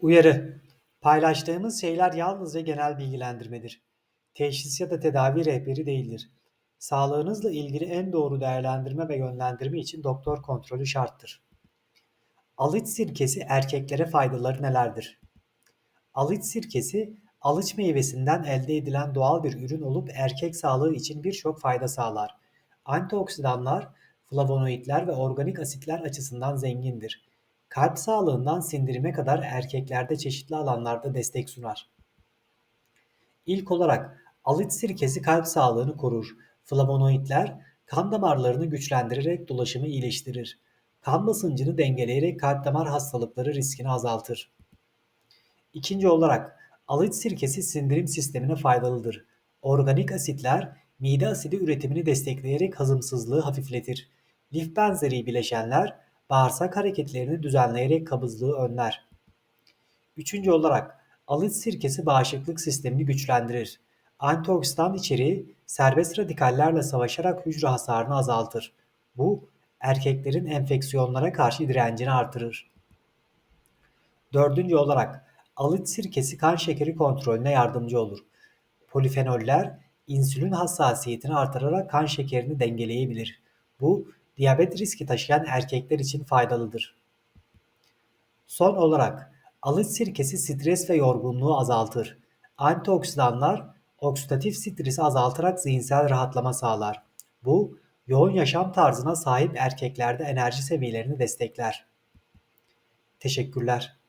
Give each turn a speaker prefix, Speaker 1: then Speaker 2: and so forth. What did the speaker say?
Speaker 1: Uyarı: Paylaştığımız şeyler yalnızca genel bilgilendirmedir. Teşhis ya da tedavi rehberi değildir. Sağlığınızla ilgili en doğru değerlendirme ve yönlendirme için doktor kontrolü şarttır. Alıç sirkesi erkeklere faydaları nelerdir? Alıç sirkesi, alıç meyvesinden elde edilen doğal bir ürün olup erkek sağlığı için birçok fayda sağlar. Antioksidanlar, flavonoidler ve organik asitler açısından zengindir. Kalp sağlığından sindirime kadar erkeklerde çeşitli alanlarda destek sunar. İlk olarak alıç sirkesi kalp sağlığını korur. Flavonoidler kan damarlarını güçlendirerek dolaşımı iyileştirir. Kan basıncını dengeleyerek kalp damar hastalıkları riskini azaltır. İkinci olarak alıç sirkesi sindirim sistemine faydalıdır. Organik asitler mide asidi üretimini destekleyerek hazımsızlığı hafifletir. Lif benzeri bileşenler bağırsak hareketlerini düzenleyerek kabızlığı önler. Üçüncü olarak alıç sirkesi bağışıklık sistemini güçlendirir. Antioksidan içeriği serbest radikallerle savaşarak hücre hasarını azaltır. Bu erkeklerin enfeksiyonlara karşı direncini artırır. Dördüncü olarak alıç sirkesi kan şekeri kontrolüne yardımcı olur. Polifenoller insülin hassasiyetini artırarak kan şekerini dengeleyebilir. Bu diyabet riski taşıyan erkekler için faydalıdır. Son olarak alıç sirkesi stres ve yorgunluğu azaltır. Antioksidanlar oksidatif stresi azaltarak zihinsel rahatlama sağlar. Bu yoğun yaşam tarzına sahip erkeklerde enerji seviyelerini destekler. Teşekkürler.